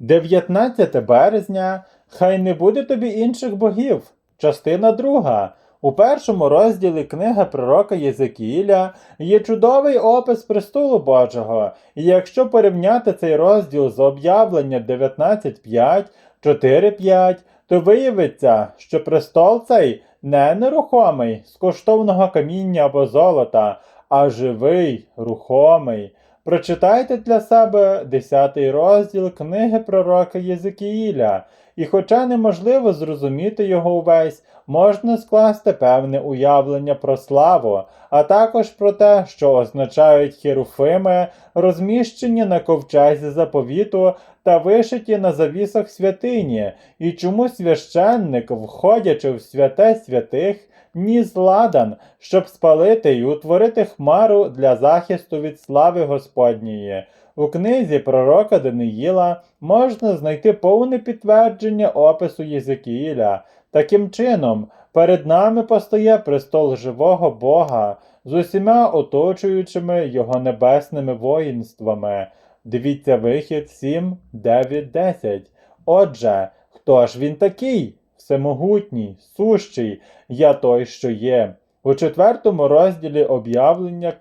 19 березня. Хай не буде тобі інших богів. Частина друга. У першому розділі книги пророка Єзекіїля є чудовий опис престолу Божого, і якщо порівняти цей розділ з об'явлення 19.5, 4.5, то виявиться, що престол цей не нерухомий з коштовного каміння або золота, а живий, рухомий. Прочитайте для себе 10 розділ книги пророка Єзекіїля, і хоча неможливо зрозуміти його увесь, можна скласти певне уявлення про славу, а також про те, що означають херуфими, розміщені на ковчезі заповіту та вишиті на завісах святині, і чому священник, входячи в святе святих, ніс ладан, щоб спалити і утворити хмару для захисту від слави Господньої. У книзі пророка Даниїла можна знайти повне підтвердження опису Єзекіїля. Таким чином, перед нами постає престол живого Бога з усіма оточуючими його небесними воїнствами. Дивіться вихід 7, 9, 10. Отже, хто ж він такий? Всемогутній, сущий, я той, що є. У четвертому розділі об'явлення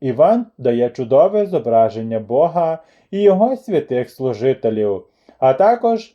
Іван дає чудове зображення Бога і його святих служителів, а також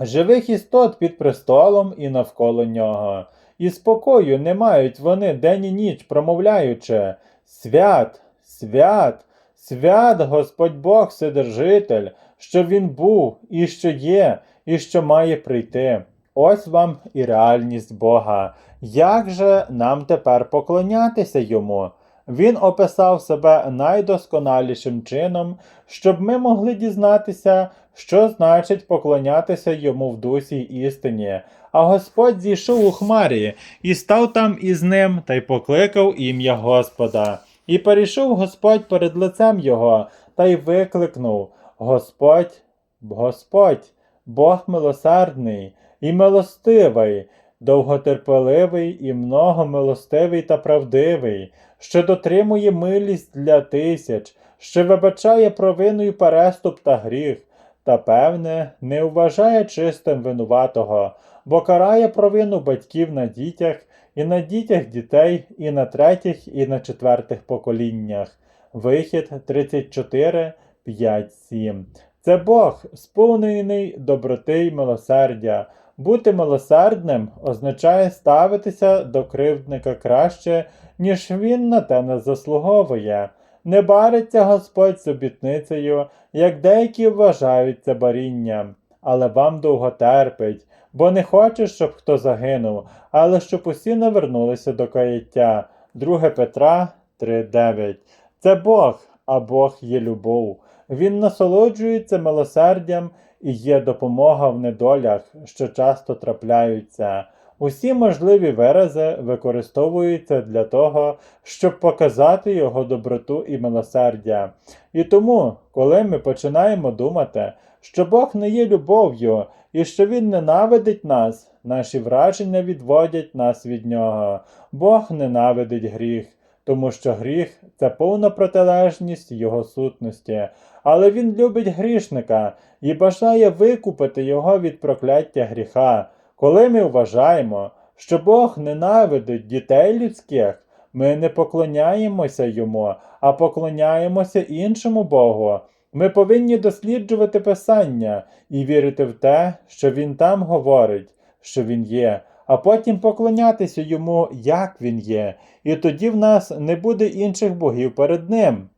живих істот під престолом і навколо нього. І спокою не мають вони день і ніч, промовляючи Свят, свят, свят Господь Бог Вседержитель, що Він був, і що є, і що має прийти. Ось вам і реальність Бога. Як же нам тепер поклонятися йому? Він описав себе найдосконалішим чином, щоб ми могли дізнатися, що значить поклонятися йому в дусі істині. А Господь зійшов у хмарі і став там із ним та й покликав ім'я Господа. І перейшов Господь перед лицем його та й викликнув Господь, Господь, Бог милосердний і милостивий, довготерпеливий і многомилостивий та правдивий, що дотримує милість для тисяч, що вибачає провину й переступ та гріх, та, певне, не вважає чистим винуватого, бо карає провину батьків на дітях, і на дітях дітей, і на третіх, і на четвертих поколіннях. Вихід 34, 5, 7. Це Бог, сповнений доброти й милосердя. Бути милосердним означає ставитися до кривдника краще, ніж він на те не заслуговує. Не бариться Господь з обітницею, як деякі вважають це барінням, але вам довго терпить, бо не хоче, щоб хто загинув, але щоб усі навернулися до каяття. 2 Петра 3.9 Це Бог, а Бог є любов. Він насолоджується милосердям і є допомога в недолях, що часто трапляються. Усі можливі вирази використовуються для того, щоб показати його доброту і милосердя. І тому, коли ми починаємо думати, що Бог не є любов'ю і що Він ненавидить нас, наші враження відводять нас від нього. Бог ненавидить гріх, тому що гріх це повна протилежність Його сутності. Але Він любить грішника і бажає викупити його від прокляття гріха. Коли ми вважаємо, що Бог ненавидить дітей людських, ми не поклоняємося йому, а поклоняємося іншому Богу. Ми повинні досліджувати Писання і вірити в те, що Він там говорить, що Він є, а потім поклонятися йому, як Він є, і тоді в нас не буде інших богів перед Ним.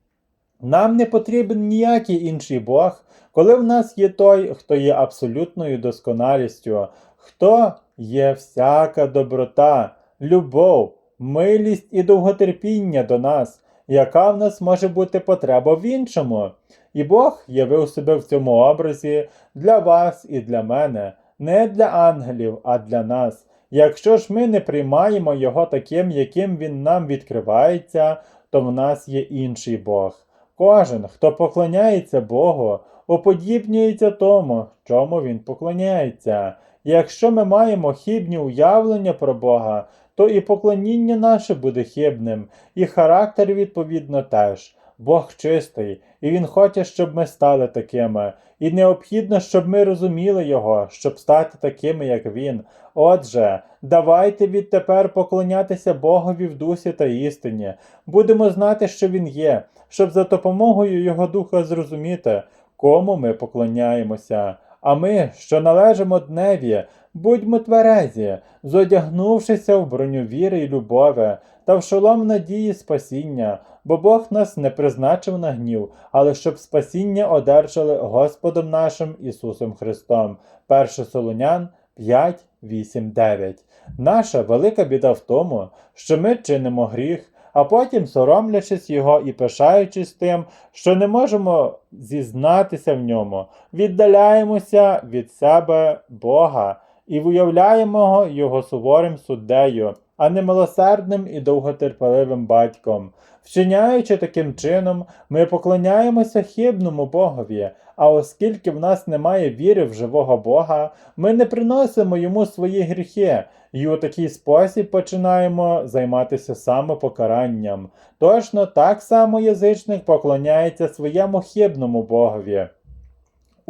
Нам не потрібен ніякий інший Бог, коли в нас є той, хто є абсолютною досконалістю, хто є всяка доброта, любов, милість і довготерпіння до нас, яка в нас може бути потреба в іншому. І Бог явив себе в цьому образі для вас і для мене, не для ангелів, а для нас. Якщо ж ми не приймаємо Його таким, яким Він нам відкривається, то в нас є інший Бог. Кожен, хто поклоняється Богу, уподібнюється тому, чому він поклоняється. Якщо ми маємо хибні уявлення про Бога, то і поклоніння наше буде хибним, і характер, відповідно, теж. Бог чистий, і Він хоче, щоб ми стали такими. І необхідно, щоб ми розуміли Його, щоб стати такими, як Він. Отже, давайте відтепер поклонятися Богові в дусі та істині. Будемо знати, що Він є, щоб за допомогою Його Духа зрозуміти, кому ми поклоняємося. А ми, що належимо дневі, будьмо тверезі, зодягнувшися в броню віри й любові, та в шолом надії спасіння, бо Бог нас не призначив на гнів, але щоб спасіння одержали Господом нашим Ісусом Христом. 1 Солонян 5, 8, 9. Наша велика біда в тому, що ми чинимо гріх, а потім, соромлячись його і пишаючись тим, що не можемо зізнатися в ньому, віддаляємося від себе Бога і виявляємо його суворим суддею, а не милосердним і довготерпеливим батьком. Вчиняючи таким чином, ми поклоняємося хибному Богові, а оскільки в нас немає віри в живого Бога, ми не приносимо йому свої гріхи, і у такий спосіб починаємо займатися самопокаранням. Точно так само язичник поклоняється своєму хибному Богові.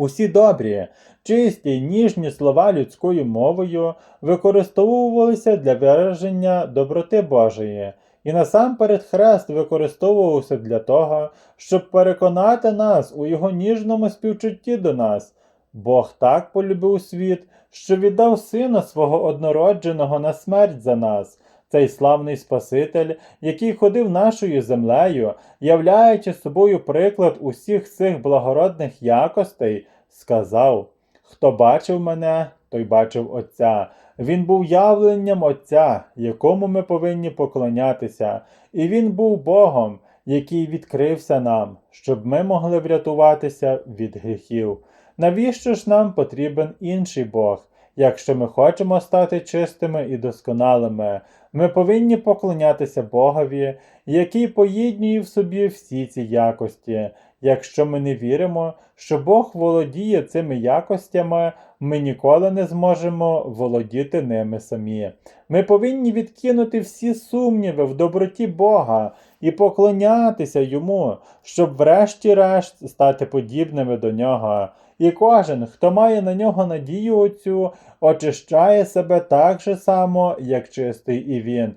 Усі добрі, чисті ніжні слова людською мовою використовувалися для вираження доброти Божої, і насамперед хрест використовувався для того, щоб переконати нас у його ніжному співчутті до нас. Бог так полюбив світ, що віддав сина свого однородженого на смерть за нас. Цей славний Спаситель, який ходив нашою землею, являючи собою приклад усіх цих благородних якостей, сказав: Хто бачив мене, той бачив Отця. Він був явленням Отця, якому ми повинні поклонятися, і Він був Богом, який відкрився нам, щоб ми могли врятуватися від гріхів. Навіщо ж нам потрібен інший Бог? Якщо ми хочемо стати чистими і досконалими, ми повинні поклонятися Богові, який поєднує в собі всі ці якості. Якщо ми не віримо, що Бог володіє цими якостями, ми ніколи не зможемо володіти ними самі. Ми повинні відкинути всі сумніви в доброті Бога і поклонятися йому, щоб врешті-решт стати подібними до нього. І кожен, хто має на нього надію оцю, очищає себе так же само, як чистий і він.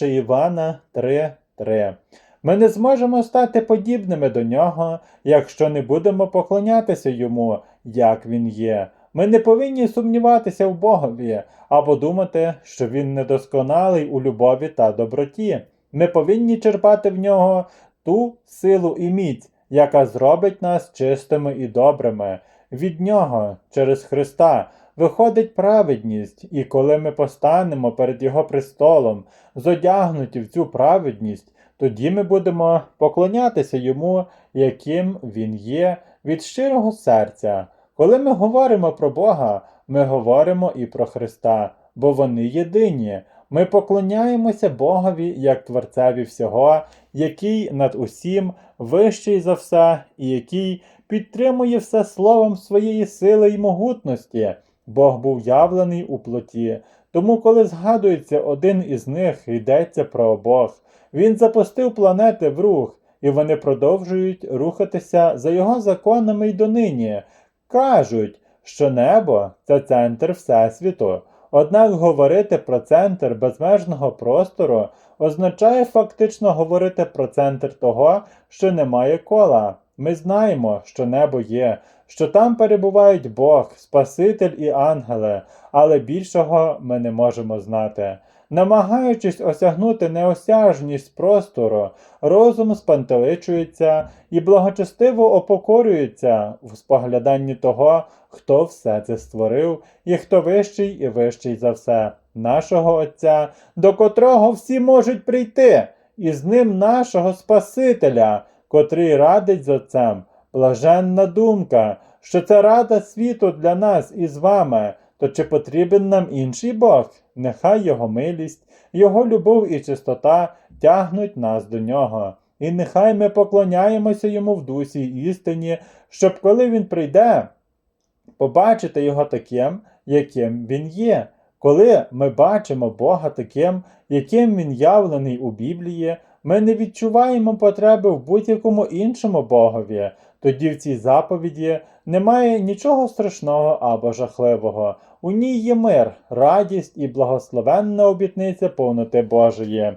1 Івана 3.3 Ми не зможемо стати подібними до нього, якщо не будемо поклонятися йому, як він є. Ми не повинні сумніватися в Богові або думати, що він недосконалий у любові та доброті. Ми повинні черпати в нього ту силу і міць, яка зробить нас чистими і добрими. Від нього, через Христа, виходить праведність, і коли ми постанемо перед Його престолом, зодягнуті в цю праведність, тоді ми будемо поклонятися йому, яким він є, від щирого серця. Коли ми говоримо про Бога, ми говоримо і про Христа, бо вони єдині. Ми поклоняємося Богові як Творцеві всього, який над усім вищий за все, і який підтримує все словом своєї сили й могутності. Бог був явлений у плоті. Тому, коли згадується один із них, йдеться про обох. Він запустив планети в рух, і вони продовжують рухатися за його законами й донині. Кажуть, що небо це центр Всесвіту. Однак говорити про центр безмежного простору означає фактично говорити про центр того, що немає кола. Ми знаємо, що небо є, що там перебувають Бог, Спаситель і ангели, але більшого ми не можемо знати. Намагаючись осягнути неосяжність простору, розум спантеличується і благочестиво опокорюється в спогляданні того, хто все це створив, і хто вищий і вищий за все, нашого Отця, до котрого всі можуть прийти, і з ним нашого Спасителя, котрий радить з Отцем. Блаженна думка, що це рада світу для нас і з вами. То чи потрібен нам інший Бог? Нехай Його милість, Його любов і чистота тягнуть нас до нього. І нехай ми поклоняємося йому в дусі істині, щоб коли він прийде, побачити його таким, яким він є. Коли ми бачимо Бога таким, яким він явлений у Біблії, ми не відчуваємо потреби в будь-якому іншому богові, тоді в цій заповіді немає нічого страшного або жахливого. У ній є мир, радість і благословенна обітниця повноти Божої.